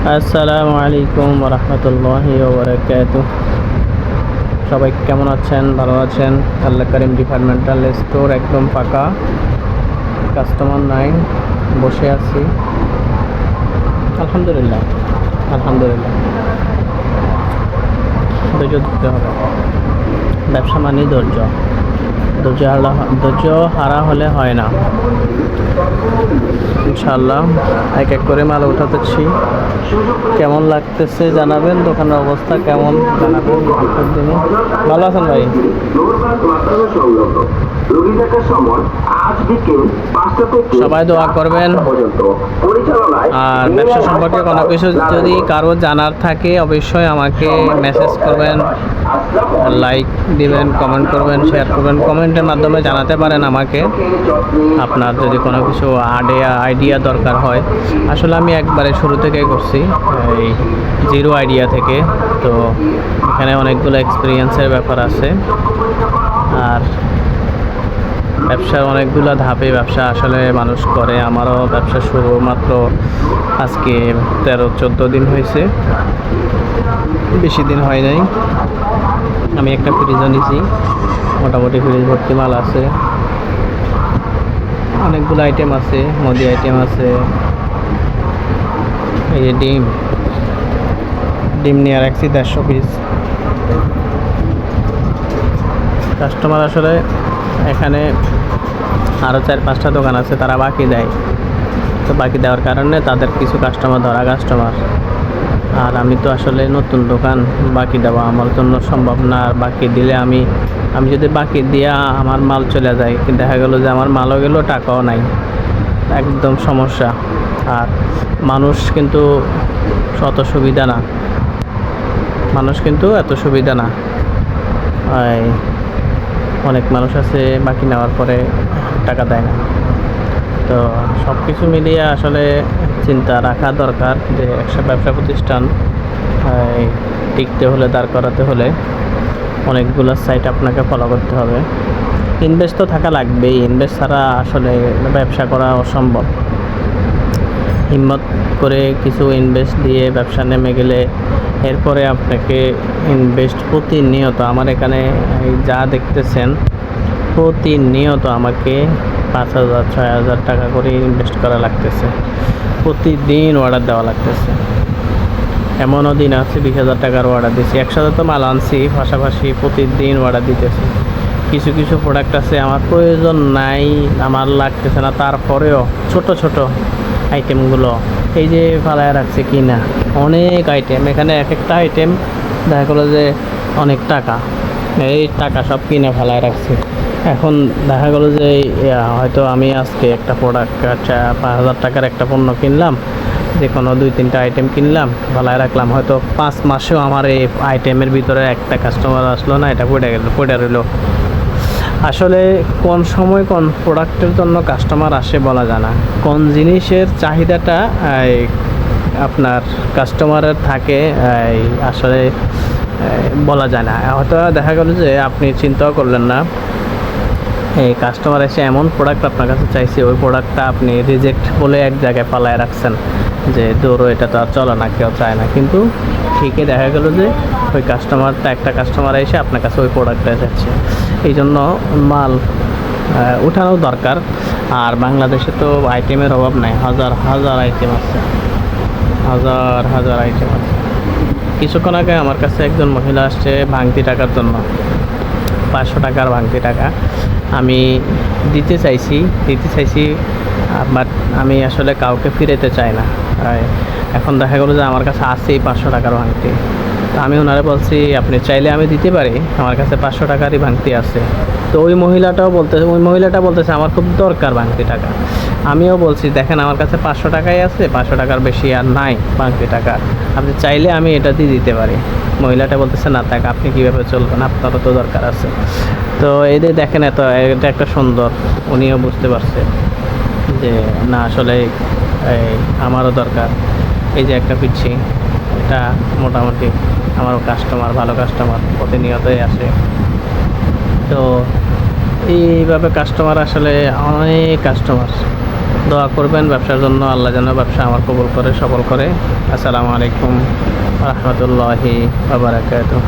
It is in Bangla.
আসসালামু আলাইকুম রহমতুল্লাহি ওবরাকাত সবাই কেমন আছেন? ভালো আছেন? আল্লাহ করিম ডিপার্টমেন্টাল স্টোর একদম ফাঁকা। কাস্টমার নাই, বসে আছি। আলহামদুলিল্লাহ আলহামদুলিল্লাহ। ধৈর্য ধরতে হবে। ব্যবসা মানেই ধৈর্য। ধৈর্য হারা ধৈর্য হারা হলে হয় না। ইনশাল্লাহ এক এক করে মাল উঠাতেছি। কেমন লাগতেছে জানাবেন, দোকানের অবস্থা কেমন জানাবেন? ভালো আছেন ভাই? রোগী দেখার সময় আজ বিকেল পাঁচটা থেকে সবাই দোয়া করবেন। আর ব্যবসা সম্পর্কে কোনো কিছু যদি কারও জানার থাকে অবশ্যই আমাকে মেসেজ করবেন লাইক দিবেন কমেন্ট করবেন শেয়ার করবেন কমেন্টের মাধ্যমে জানাতে পারেন আমাকে। আপনার যদি কোনো কিছু আইডিয়া আইডিয়া দরকার হয়। আসলে আমি একবারে শুরু থেকেই করছি এই জিরো আইডিয়া থেকে। তো এখানে অনেকগুলো এক্সপিরিয়েন্সের ব্যাপার আছে। আর ব্যবসার অনেকগুলো ধাপে ব্যবসা আসলে মানুষ করে। আমারও ব্যবসা শুরু মাত্র আজকে তেরো, চোদ্দ দিন হয়েছে। বেশি দিন হয় নাই। আমি একটা ফ্রিজও নিছি। মোটামুটি ফ্রিজ ভর্তি মাল আছে। অনেকগুলো আইটেম আছে, মুদি আইটেম আছে। এই যে ডিম। ডিম নিয়ে রাখছি দেড়শো পিস কাস্টমার আসলে এখানে আরও চার পাঁচটা দোকান আছে, তারা বাকি দেয়। তো বাকি দেওয়ার কারণে তাদের কিছু কাস্টমার ধরা কাস্টমার আর আমি তো আসলে নতুন দোকান, বাকি দেওয়া আমার জন্য সম্ভব না। আর বাকি দিলে আমি আমি যদি বাকি দিয়া আমার মাল চলে যায় দেখা গেলো যে আমার মালও গেলো, টাকাও নাই। একদম সমস্যা। আর মানুষ কিন্তু অত সুবিধা না। মানুষ কিন্তু এত সুবিধা না। অনেক মানুষ আছে, বাকি নেওয়ার পরে টাকা দেয় না। তো সব কিছু মিলিয়ে আসলে চিন্তা রাখা দরকার যে একটা ব্যবসা প্রতিষ্ঠান টিকতে হলে, দাঁড় করাতে হলে অনেকগুলো সাইট আপনাকে ফলো করতে হবে। ইনভেস্ট তো থাকা লাগবেই ইনভেস্ট ছাড়া আসলে ব্যবসা করা অসম্ভব। হিম্মত করে কিছু ইনভেস্ট দিয়ে ব্যবসা নেমে গেলে এরপরে আপনাকে ইনভেস্ট প্রতিনিয়ত আমার এখানে যা দেখতেছেন, প্রতিনিয়ত আমাকে পাঁচ হাজার, ছয় হাজার টাকা করে ইনভেস্ট করা লাগতেছে। প্রতিদিন অর্ডার দেওয়া লাগতেছে। এমনও দিন আছে, বিশ হাজার টাকার অর্ডার দিচ্ছি একসাথে তো মাল আনছি, পাশাপাশি প্রতিদিন অর্ডার দিতেছি। কিছু কিছু প্রোডাক্ট আছে, আমার প্রয়োজন নাই, আমার লাগতেছে না। তারপরেও ছোট ছোট আইটেমগুলো এই যে ফালায় রাখছে কি না অনেক আইটেম এখানে এক একটা আইটেম দেখা গেলো যে অনেক টাকা। এই টাকা সব কিনে ফেলায় রাখছি। এখন দেখা গেলো যে হয়তো আমি আজকে একটা প্রোডাক্ট পাঁচ হাজার টাকার একটা পণ্য কিনলাম যে কোনো দুই, তিনটা আইটেম কিনলাম ভালাই রাখলাম, হয়তো পাঁচ মাসেও আমার এই আইটেমের ভিতরে একটা কাস্টমার আসলো না, এটা পড়ে গেল, পড়ে রইল। আসলে কোন সময় কোন প্রোডাক্টের জন্য কাস্টমার আসে বলা যায় না। কোন জিনিসের চাহিদাটা আপনার কাস্টমারের থাকে আসলে বলা যায় না। হয়তো দেখা গেল যে আপনি চিন্তাও করলেন না। এই কাস্টমার এসে এমন প্রোডাক্ট আপনার কাছে চাইছে, ওই প্রোডাক্টটা আপনি রিজেক্ট বলে এক জায়গায় পালায় রাখছেন, যে দৌড়ো এটা তো আর চলে না, কেউ চায় না। কিন্তু ঠিকই দেখা গেল যে ওই কাস্টমারটা একটা কাস্টমার এসে আপনার কাছে ওই প্রোডাক্টটা যাচ্ছে এই জন্য মাল উঠানো দরকার। আর বাংলাদেশে তো আইটেমের অভাব নাই, হাজার হাজার আইটেম আছে। হাজার হাজার আইটেম আছে। কিছুক্ষণ আগে আমার কাছে একজন মহিলা আসছে ভাঙতি টাকার জন্য। পাঁচশো টাকার ভাঙতি টাকা। আমি দিতে চাইছি দিতে চাইছি, বাট আমি আসলে কাউকে ফিরেতে চাই না। এখন দেখা গেলো যে আমার কাছে আছেই পাঁচশো টাকার ভাঙতি। তো আমি ওনারে বলছি, আপনি চাইলে আমি দিতে পারি, আমার কাছে পাঁচশো টাকারই ভাঙতি আছে। তো ওই মহিলাটাও বলতে ওই মহিলাটা বলতেছে, আমার খুব দরকার ভাঙতি টাকা। আমিও বলছি, দেখেন, আমার কাছে পাঁচশো টাকাই আছে, পাঁচশো টাকার বেশি আর নাই ভাঙতি টাকা। আপনি চাইলে আমি এটা দিয়ে দিতে পারি। মহিলাটা বলতেছে, না থাক আপনি কীভাবে চলবেন, আপনারও তো দরকার আছে। তো এদের দেখেন এত, এটা একটা সুন্দর, উনিও বুঝতে পারছে যে, না, আসলে আমারও দরকার। এই যে একটা পিচ্ছি। এটা মোটামুটি আমার কাস্টমার ভালো কাস্টমার প্রতিনিয়তই আসে। তো এইভাবে কাস্টমার আসলে অনেক কাস্টমার দোয়া করবেন ব্যবসার জন্য, আল্লাহ যেন ব্যবসা আমার কবুল করে, সফল করে। আসসালামু আলাইকুম রহমতুল্লাহি বাবারাকাতুহ